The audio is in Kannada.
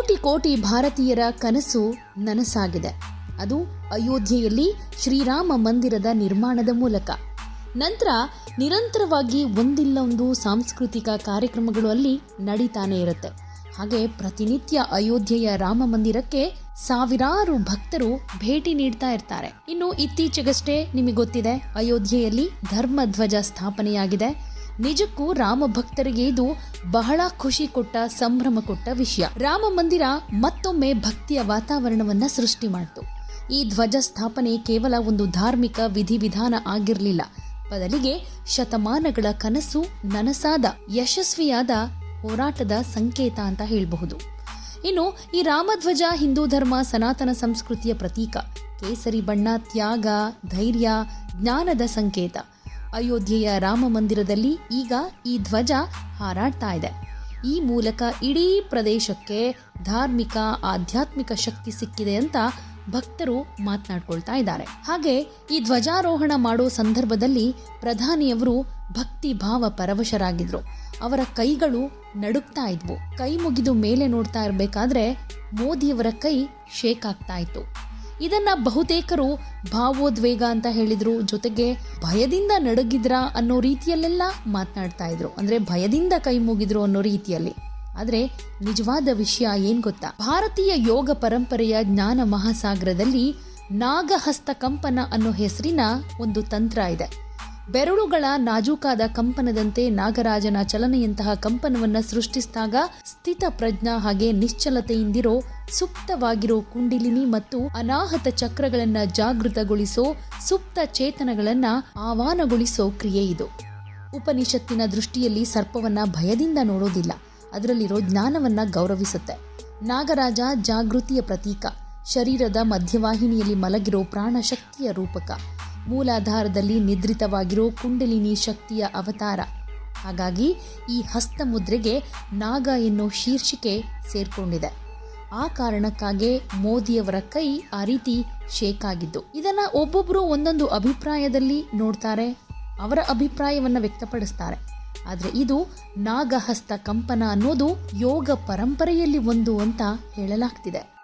ಕೋಟಿ ಕೋಟಿ ಭಾರತೀಯರ ಕನಸು ನನಸಾಗಿದೆ. ಅದು ಅಯೋಧ್ಯೆಯಲ್ಲಿ ಶ್ರೀರಾಮ ಮಂದಿರದ ನಿರ್ಮಾಣದ ಮೂಲಕ. ನಂತರ ನಿರಂತರವಾಗಿ ಒಂದಿಲ್ಲ ಒಂದು ಸಾಂಸ್ಕೃತಿಕ ಕಾರ್ಯಕ್ರಮಗಳು ಅಲ್ಲಿ ನಡೀತಾನೆ ಇರುತ್ತೆ. ಹಾಗೆ ಪ್ರತಿನಿತ್ಯ ಅಯೋಧ್ಯೆಯ ರಾಮ ಮಂದಿರಕ್ಕೆ ಸಾವಿರಾರು ಭಕ್ತರು ಭೇಟಿ ನೀಡ್ತಾ ಇರ್ತಾರೆ. ಇನ್ನು ಇತ್ತೀಚೆಗಷ್ಟೇ ನಿಮಗೆ ಗೊತ್ತಿದೆ, ಅಯೋಧ್ಯೆಯಲ್ಲಿ ಧರ್ಮ ಧ್ವಜ ಸ್ಥಾಪನೆಯಾಗಿದೆ. ನಿಜಕ್ಕೂ ರಾಮ ಭಕ್ತರಿಗೆ ಇದು ಬಹಳ ಖುಷಿ ಕೊಟ್ಟ, ಸಂಭ್ರಮ ಕೊಟ್ಟ ವಿಷಯ. ರಾಮ ಮಂದಿರ ಮತ್ತೊಮ್ಮೆ ಭಕ್ತಿಯ ವಾತಾವರಣವನ್ನ ಸೃಷ್ಟಿ ಮಾಡಿತು. ಈ ಧ್ವಜ ಸ್ಥಾಪನೆ ಕೇವಲ ಒಂದು ಧಾರ್ಮಿಕ ವಿಧಿವಿಧಾನ ಆಗಿರಲಿಲ್ಲ. ಬದಲಿಗೆ ಶತಮಾನಗಳ ಕನಸು ನನಸಾದ, ಯಶಸ್ವಿಯಾದ ಹೋರಾಟದ ಸಂಕೇತ ಅಂತ ಹೇಳಬಹುದು. ಇನ್ನು, ಈ ರಾಮಧ್ವಜ ಹಿಂದೂ ಧರ್ಮ ಸನಾತನ ಸಂಸ್ಕೃತಿಯ ಪ್ರತೀಕ. ಕೇಸರಿ ಬಣ್ಣ, ತ್ಯಾಗ, ಧೈರ್ಯ, ಜ್ಞಾನದ ಸಂಕೇತ. ಅಯೋಧ್ಯೆಯ ರಾಮ ಮಂದಿರದಲ್ಲಿ ಈಗ ಈ ಧ್ವಜ ಹಾರಾಡ್ತಾ ಇದೆ. ಈ ಮೂಲಕ ಇಡೀ ಪ್ರದೇಶಕ್ಕೆ ಧಾರ್ಮಿಕ, ಆಧ್ಯಾತ್ಮಿಕ ಶಕ್ತಿ ಸಿಕ್ಕಿದೆ ಅಂತ ಭಕ್ತರು ಮಾತನಾಡ್ಕೊಳ್ತಾ ಇದ್ದಾರೆ. ಹಾಗೆ ಈ ಧ್ವಜಾರೋಹಣ ಮಾಡೋ ಸಂದರ್ಭದಲ್ಲಿ ಪ್ರಧಾನಿಯವರು ಭಕ್ತಿ ಭಾವ ಪರವಶರಾಗಿದ್ರು. ಅವರ ಕೈಗಳು ನಡುಕ್ತಾ ಇದ್ವು. ಕೈ ಮುಗಿದು ಮೇಲೆ ನೋಡ್ತಾ ಇರಬೇಕಾದ್ರೆ ಮೋದಿಯವರ ಕೈ ಶೇಕ್ ಆಗ್ತಾ ಇತ್ತು. ಇದನ್ನ ಬಹುತೇಕರು ಭಾವೋದ್ವೇಗ ಅಂತ ಹೇಳಿದ್ರು. ಜೊತೆಗೆ ಭಯದಿಂದ ನಡುಗಿದ್ರ ಅನ್ನೋ ರೀತಿಯಲ್ಲೆಲ್ಲ ಮಾತನಾಡ್ತಾ ಇದ್ರು. ಅಂದ್ರೆ ಭಯದಿಂದ ಕೈ ಮುಗಿದ್ರು ಅನ್ನೋ ರೀತಿಯಲ್ಲಿ. ಆದ್ರೆ ನಿಜವಾದ ವಿಷಯ ಏನು ಗೊತ್ತಾ? ಭಾರತೀಯ ಯೋಗ ಪರಂಪರೆಯ ಜ್ಞಾನ ಮಹಾಸಾಗರದಲ್ಲಿ ನಾಗಹಸ್ತ ಕಂಪನ ಅನ್ನೋ ಹೆಸರಿನ ಒಂದು ತಂತ್ರ ಇದೆ. ಬೆರಳುಗಳ ನಾಜೂಕಾದ ಕಂಪನದಂತೆ ನಾಗರಾಜನ ಚಲನೆಯಂತಹ ಕಂಪನವನ್ನು ಸೃಷ್ಟಿಸಿದಾಗ ಸ್ಥಿತ ಪ್ರಜ್ಞಾ ಹಾಗೆ ನಿಶ್ಚಲತೆಯಿಂದಿರೋ, ಸುಪ್ತವಾಗಿರೋ ಕುಂಡಿಲಿನಿ ಮತ್ತು ಅನಾಹತ ಚಕ್ರಗಳನ್ನ ಜಾಗೃತಗೊಳಿಸೋ, ಸುಪ್ತ ಚೇತನಗಳನ್ನ ಆಹ್ವಾನಗೊಳಿಸೋ ಕ್ರಿಯೆ ಇದು. ಉಪನಿಷತ್ತಿನ ದೃಷ್ಟಿಯಲ್ಲಿ ಸರ್ಪವನ್ನ ಭಯದಿಂದ ನೋಡೋದಿಲ್ಲ. ಅದರಲ್ಲಿರೋ ಜ್ಞಾನವನ್ನು ಗೌರವಿಸುತ್ತೆ. ನಾಗರಾಜ ಜಾಗೃತಿಯ ಪ್ರತೀಕ. ಶರೀರದ ಮಧ್ಯವಾಹಿನಿಯಲ್ಲಿ ಮಲಗಿರೋ ಪ್ರಾಣಶಕ್ತಿಯ ರೂಪಕ. ಮೂಲಾಧಾರದಲ್ಲಿ ನಿದ್ರಿತವಾಗಿರೋ ಕುಂಡಲಿನಿ ಶಕ್ತಿಯ ಅವತಾರ. ಹಾಗಾಗಿ ಈ ಹಸ್ತಮುದ್ರೆಗೆ ನಾಗ ಎನ್ನೋ ಶೀರ್ಷಿಕೆ ಸೇರ್ಕೊಂಡಿದೆ. ಆ ಕಾರಣಕ್ಕಾಗಿ ಮೋದಿಯವರ ಕೈ ಆ ರೀತಿ ಶೇಕ್ ಆಗಿದ್ದು. ಇದನ್ನ ಒಬ್ಬೊಬ್ರು ಒಂದೊಂದು ಅಭಿಪ್ರಾಯದಲ್ಲಿ ನೋಡ್ತಾರೆ, ಅವರ ಅಭಿಪ್ರಾಯವನ್ನ ವ್ಯಕ್ತಪಡಿಸ್ತಾರೆ. ಆದ್ರೆ ಇದು ನಾಗಹಸ್ತ ಕಂಪನ ಅನ್ನೋದು ಯೋಗ ಪರಂಪರೆಯಲ್ಲಿ ಒಂದು ಅಂತ ಹೇಳಲಾಗ್ತಿದೆ.